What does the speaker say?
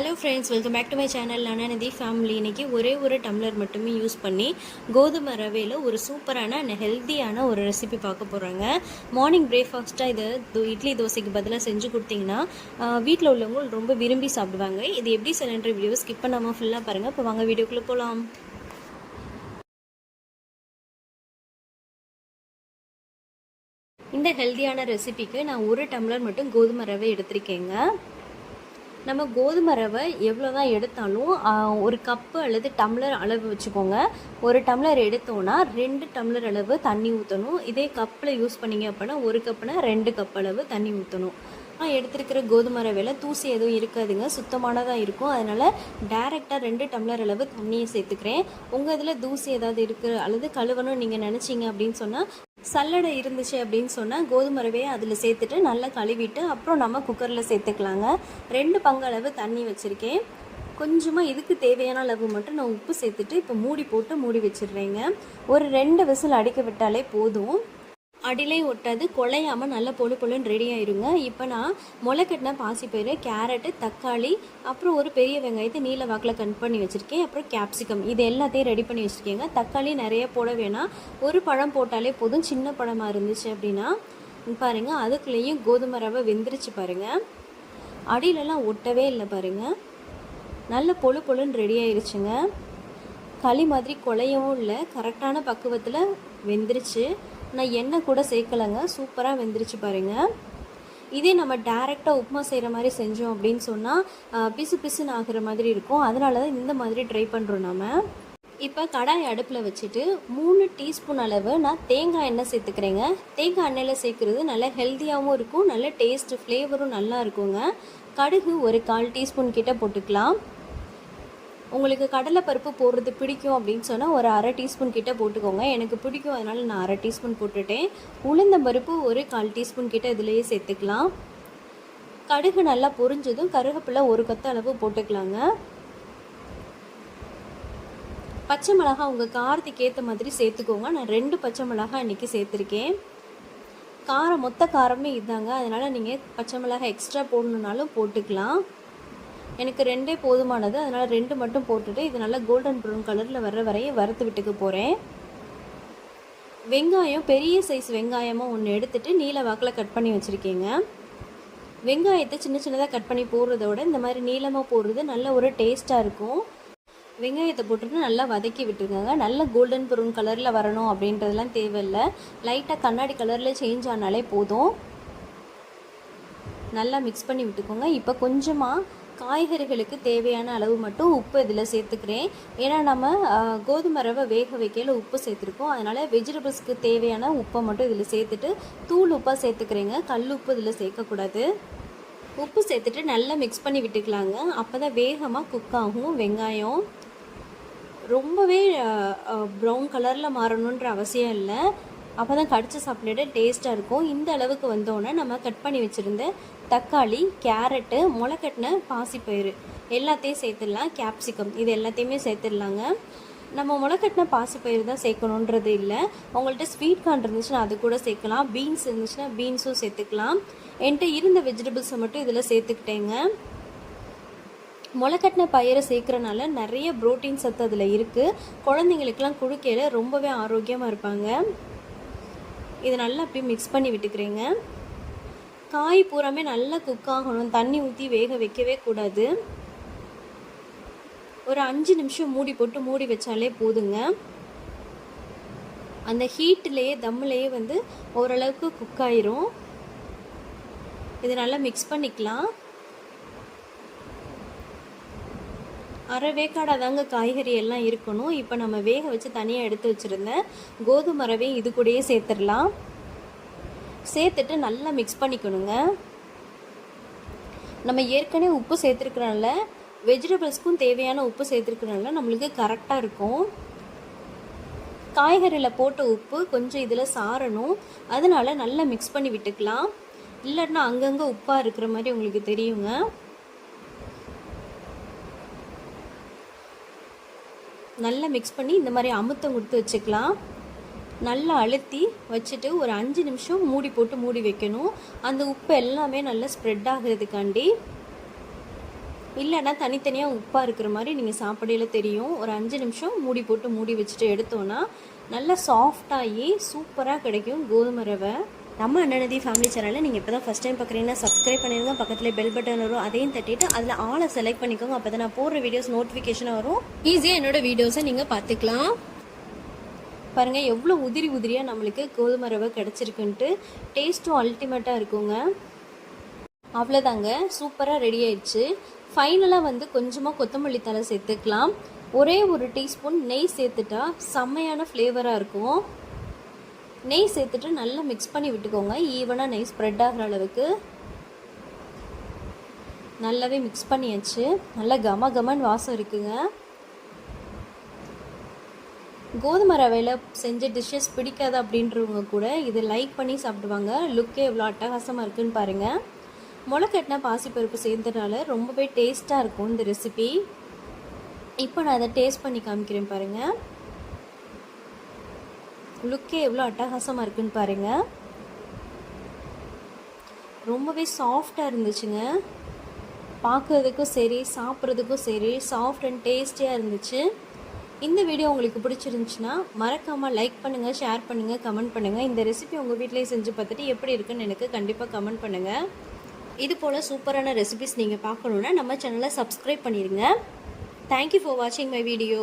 Hello friends welcome back to my channel Ananathi family இன்னைக்கு ஒரே ஒரு டம்ளர் மட்டுமே யூஸ் பண்ணி கோதுமை ரவையில் ஒரு சூப்பரான அண்ட் ஹெல்த்தியான ஒரு ரெசிபி பார்க்க போகிறாங்க மார்னிங் பிரேக்ஃபாஸ்ட்டாக இதை இட்லி தோசைக்கு பதிலாக செஞ்சு கொடுத்தீங்கன்னா வீட்டில் உள்ளவங்க ரொம்ப விரும்பி சாப்பிடுவாங்க. இது எப்படி செய்யணுன்ற வீடியோ ஸ்கிப் பண்ணாமல் ஃபுல்லாக பாருங்கள் இப்போ வாங்க வீடியோக்குள்ளே போகலாம் இந்த ஹெல்த்தியான ரெசிபிக்கு நான் ஒரு டம்ளர் மட்டும் கோதுமை ரவை எடுத்திருக்கேங்க. நம்ம கோதுமை ரவை எவ்வளோ தான் எடுத்தாலும் ஒரு கப்பு அல்லது டம்ளர் அளவு வச்சுக்கோங்க. ஒரு டம்ளர் எடுத்தோன்னா ரெண்டு டம்ளர் அளவு தண்ணி ஊற்றணும் இதே கப்பில் யூஸ் பண்ணீங்க அப்படின்னா ஒரு கப்புனா ரெண்டு கப் அளவு தண்ணி ஊற்றணும் நான் எடுத்திருக்கிற கோதுமை ரவையில் தூசி எதுவும் இருக்காதுங்க. சுத்தமானதாக இருக்கும். அதனால் டேரெக்டாக ரெண்டு டம்ளர் அளவு தண்ணியை சேர்த்துக்கிறேன். உங்கள் இதில் தூசி ஏதாவது இருக்குது அல்லது கழுவணும் நீங்கள் நினச்சிங்க அப்படின்னு சொன்னால் சல்லடை இருந்துச்சு அப்படின்னு சொன்னால் கோதுமை ரவையை அதில் சேர்த்துட்டு நல்லா கழுவிட்டு அப்புறம் நம்ம குக்கரில் சேர்த்துக்கலாங்க. ரெண்டு பங்களவு தண்ணி வச்சுருக்கேன். கொஞ்சமாக இதுக்கு தேவையான அளவு மட்டும் நான் உப்பு சேர்த்துட்டு இப்போ மூடி போட்டு மூடி வச்சிடுறேங்க. ஒரு ரெண்டு விசில் அடிக்க விட்டாலே போதும். அடிலே ஒட்டாது குலையாமல் நல்லா பொழு பொழுன்னு ரெடி ஆயிருங்க. இப்போ நான் முளைக்கட்டின பாசிப்பயிறு கேரட்டு தக்காளி அப்புறம் ஒரு பெரிய வெங்காயத்தை நீல வாக்கில் கட் பண்ணி வச்சுருக்கேன். அப்புறம் கேப்சிகம் இது எல்லாத்தையும் ரெடி பண்ணி வச்சுருக்கேங்க. தக்காளி நிறைய போட வேணாம். ஒரு பழம் போட்டாலே போதும். சின்ன பழமாக இருந்துச்சு அப்படின்னா பாருங்கள் பாருங்க அதுக்குள்ளேயும் கோதுமை ரவை வெந்துருச்சு பாருங்க. அடியிலலாம் ஒட்டவே இல்லை பாருங்க. நல்ல பொழு பொழுன்னு ரெடி ஆயிருச்சுங்க. களி மாதிரி குழையவும் இல்லை. கரெக்டான பக்குவத்தில் வெந்துருச்சு. நான் எண்ணெய் கூட சேர்க்கலைங்க. சூப்பராக வெந்துருச்சு பாருங்க. இதே நம்ம டேரெக்டாக உப்புமா செய்கிற மாதிரி செஞ்சோம் அப்படின்னு சொன்னால் பிசு பிசுன்னு ஆகிற மாதிரி இருக்கும். அதனால தான் இந்த மாதிரி ட்ரை பண்ணுறோம் நாம். இப்போ கடாய் அடுப்பில் வச்சுட்டு மூணு டீஸ்பூன் அளவு நான் தேங்காய் எண்ணெய் சேர்த்துக்கிறேங்க. தேங்காய் எண்ணெயில் சேர்க்குறது நல்ல ஹெல்த்தியாகவும் இருக்கும். நல்ல டேஸ்ட்டு ஃப்ளேவரும் நல்லா இருக்குங்க. கடுகு ஒரு கால் டீஸ்பூன் கிட்டே போட்டுக்கலாம். உங்களுக்கு கடலைப்பருப்பு போடுறது பிடிக்கும் அப்படின்னு சொன்னால் ஒரு அரை டீஸ்பூன் கிட்டே போட்டுக்கோங்க. எனக்கு பிடிக்கும் அதனால் நான் அரை டீஸ்பூன் போட்டுட்டேன். உளுந்தம்பருப்பு ஒரு கால் டீஸ்பூன் கிட்டே இதிலேயே சேர்த்துக்கலாம். கடுகு நல்லா பொரிஞ்சதும் கருவேப்பிலை ஒரு கொத்த அளவு போட்டுக்கலாங்க. பச்சை மிளகா உங்கள் காரத்துக்கு ஏற்ற மாதிரி சேர்த்துக்கோங்க. நான் ரெண்டு பச்சை மிளகா இன்றைக்கி சேர்த்துருக்கேன். காரம் மொத்த காரமே இதாங்க. அதனால் நீங்கள் பச்சை மிளகா எக்ஸ்ட்ரா போடணுன்னாலும் போட்டுக்கலாம். எனக்கு ரெண்டே போதுமானது. அதனால் ரெண்டு மட்டும் போட்டுட்டு இது நல்லா கோல்டன் ப்ரௌன் கலரில் வர்ற வரைய வறுத்து விட்டுக்க போகிறேன் வெங்காயம் பெரிய சைஸ் வெங்காயமாக ஒன்று எடுத்துகிட்டு நீல வாக்கில் கட் பண்ணி வச்சுருக்கேங்க. வெங்காயத்தை சின்ன சின்னதாக கட் பண்ணி போடுறத விட இந்த மாதிரி நீளமாக போடுறது நல்ல ஒரு டேஸ்ட்டாக இருக்கும். வெங்காயத்தை போட்டுட்டு நல்லா வதக்கி விட்டுருங்க நல்ல கோல்டன் ப்ரௌன் கலரில் வரணும் அப்படின்றதெல்லாம் தேவையில்லை. லைட்டாக கண்ணாடி கலரில் சேஞ்ச் ஆனாலே போதும். நல்லா மிக்ஸ் பண்ணி விட்டுக்கோங்க. இப்போ கொஞ்சமாக காய்கறிகளுக்கு தேவையான அளவு மட்டும் உப்பு இதில் சேர்த்துக்கிறேன். ஏன்னா நம்ம கோதுமை ரவை வேக வைக்கையில் உப்பு சேர்த்துருக்கோம். அதனால் வெஜிடபிள்ஸ்க்கு தேவையான உப்பை மட்டும் இதில் சேர்த்துட்டு தூள் உப்பாக சேர்த்துக்கிறேங்க. கல் உப்பு இதில் சேர்க்கக்கூடாது. உப்பு சேர்த்துட்டு நல்லா மிக்ஸ் பண்ணி விட்டுக்கலாங்க. அப்போ தான் வேகமாக குக் ஆகும் வெங்காயம். ரொம்பவே ப்ரௌன் கலரில் மாறணுன்ற அவசியம் இல்லை. அப்போ தான் கடிச்சு சாப்பிட்டுட்டு டேஸ்ட்டாக இருக்கும். இந்த அளவுக்கு வந்தோடனே நம்ம கட் பண்ணி வச்சுருந்த தக்காளி கேரட்டு முளைக்கட்டின பாசிப்பயிறு எல்லாத்தையும் சேர்த்துடலாம். கேப்சிகம் இது எல்லாத்தையுமே சேர்த்துடலாங்க. நம்ம முளைக்கட்டின பாசிப்பயிறு தான் சேர்க்கணுன்றது இல்லை. உங்கள்கிட்ட ஸ்வீட் கார்ன் இருந்துச்சுன்னா அது கூட சேர்க்கலாம். பீன்ஸ் இருந்துச்சுன்னா பீன்ஸும் சேர்த்துக்கலாம். என்கிட்ட இருந்த வெஜிடபிள்ஸை மட்டும் இதில் சேர்த்துக்கிட்டேங்க. முளைக்கட்டின பயிரை சேர்க்குறனால நிறைய புரோட்டீன் சத்து அதில் இருக்குது குழந்தைங்களுக்கெல்லாம் குடுக்கையில் ரொம்பவே ஆரோக்கியமாக இருப்பாங்க. இது நல்லா அப்படியே மிக்ஸ் பண்ணி விட்டுக்கிறீங்க. காய் பூராமே நல்லா குக் ஆகணும். தண்ணி ஊற்றி வேக வைக்கவே கூடாது. ஒரு அஞ்சு நிமிஷம் மூடி போட்டு மூடி வச்சாலே போதுங்க. அந்த ஹீட்லேயே தம்மிலேயே வந்து ஓரளவுக்கு குக் ஆயிரும். இது நல்லா மிக்ஸ் பண்ணிக்கலாம். அரை வேக்காடாக தாங்க காய்கறி எல்லாம் இருக்கணும். இப்போ நம்ம வேக வச்சு தனியாக எடுத்து வச்சுருந்தேன் கோதுமை ரவையும் இது கூடயே சேர்த்துடலாம். சேர்த்துட்டு நல்லா மிக்ஸ் பண்ணிக்கணுங்க. நம்ம ஏற்கனவே உப்பு சேர்த்துருக்கனால வெஜிடபிள்ஸ்க்கும் தேவையான உப்பு சேர்த்துருக்கனால நம்மளுக்கு கரெக்டாக இருக்கும். காய்கறியில் போட்ட உப்பு கொஞ்சம் இதில் சாரணும் அதனால் நல்லா மிக்ஸ் பண்ணி விட்டுக்கலாம். இல்லைன்னா அங்கங்கே உப்பாக இருக்கிற மாதிரி உங்களுக்கு தெரியுங்க. நல்லா மிக்ஸ் பண்ணி இந்த மாதிரி அமுத்தம் கொடுத்து வச்சுக்கலாம். நல்லா அழுத்தி வச்சுட்டு ஒரு அஞ்சு நிமிஷம் மூடி போட்டு மூடி வைக்கணும். அந்த உப்பு எல்லாமே நல்லா ஸ்ப்ரெட் ஆகுறதுக்காண்டி. இல்லைன்னா தனித்தனியாக உப்பாக இருக்கிற மாதிரி நீங்கள் சாப்பிடையில் தெரியும். ஒரு அஞ்சு நிமிஷம் மூடி போட்டு மூடி வச்சுட்டு எடுத்தோன்னா நல்லா சாஃப்டாகி சூப்பராக கிடைக்கும் கோதுமை ரவை. நம்ம அண்ணனதி ஃபேமிலி சேனலில் நீங்கள் இப்போ தான் ஃபஸ்ட் டைம் பார்க்குறீங்கன்னா சப்ஸ்கிரைப் பண்ணிடுங்க பக்கத்தில் பெல் பட்டன் வரும். அதையும் தட்டிட்டு அதில் ஆளை செலக்ட் பண்ணிக்கோங்க. அப்போ தான் நான் போடுற வீடியோஸ் நோட்டிஃபிகேஷன் வரும். ஈஸியாக என்னோட வீடியோஸை நீங்கள் பார்த்துக்கலாம் பாருங்கள் எவ்வளோ உதிரி உதிரியாக நம்மளுக்கு கோதுமை ரவை கிடச்சிருக்குன்ட்டு டேஸ்ட்டும் அல்டிமேட்டாக இருக்குங்க. அவ்வளோதாங்க சூப்பராக ரெடி ஆயிடுச்சு. ஃபைனலாக வந்து கொஞ்சமாக கொத்தமல்லி தலை சேர்த்துக்கலாம். ஒரே ஒரு டீஸ்பூன் நெய் சேர்த்துட்டா செம்மையான ஃப்ளேவராக இருக்கும். நெய் சேர்த்துட்டு நல்லா மிக்ஸ் பண்ணி விட்டுக்கோங்க. ஈவனாக நெய் ஸ்ப்ரெட் ஆகிற அளவுக்கு. நல்லாவே மிக்ஸ் பண்ணியாச்சு. நல்லா கம கமன் வாசம் இருக்குங்க. கோதுமை ரவையில் செஞ்ச டிஷ்ஷஸ் பிடிக்காது அப்படின்றவங்க கூட இது லைக் பண்ணி சாப்பிடுவாங்க. லுக்கே எவ்வளோ அட்டகாசமாக இருக்குன்னு பாருங்கள் முளைக்கட்டின பாசிப்பருப்பு சேர்ந்தனால ரொம்பவே டேஸ்ட்டாக இருக்கும் இந்த ரெசிபி இப்போ நான் அதை டேஸ்ட் பண்ணி காமிக்கிறேன் பாருங்கள் லுக்கே எவ்வளோ அட்டகாசமாக இருக்குன்னு பாருங்கள் ரொம்பவே சாஃப்டாக இருந்துச்சுங்க. பார்க்குறதுக்கும் சரி சாப்பிட்றதுக்கும் சரி சாஃப்ட் அண்ட் டேஸ்டியாக இருந்துச்சு. இந்த வீடியோ உங்களுக்கு பிடிச்சிருந்துச்சுன்னா மறக்காமல் லைக் பண்ணுங்கள் ஷேர் பண்ணுங்கள் கமெண்ட் பண்ணுங்கள் இந்த ரெசிபி உங்கள் வீட்டிலேயே செஞ்சு பார்த்துட்டு எப்படி இருக்குன்னு எனக்கு கண்டிப்பாக கமெண்ட் பண்ணுங்கள் இது போல் சூப்பரான ரெசிபிஸ் நீங்கள் பார்க்கணுன்னா நம்ம சேனலை சப்ஸ்கிரைப் பண்ணிடுங்க தேங்க்யூ ஃபார் வாட்சிங் மை வீடியோ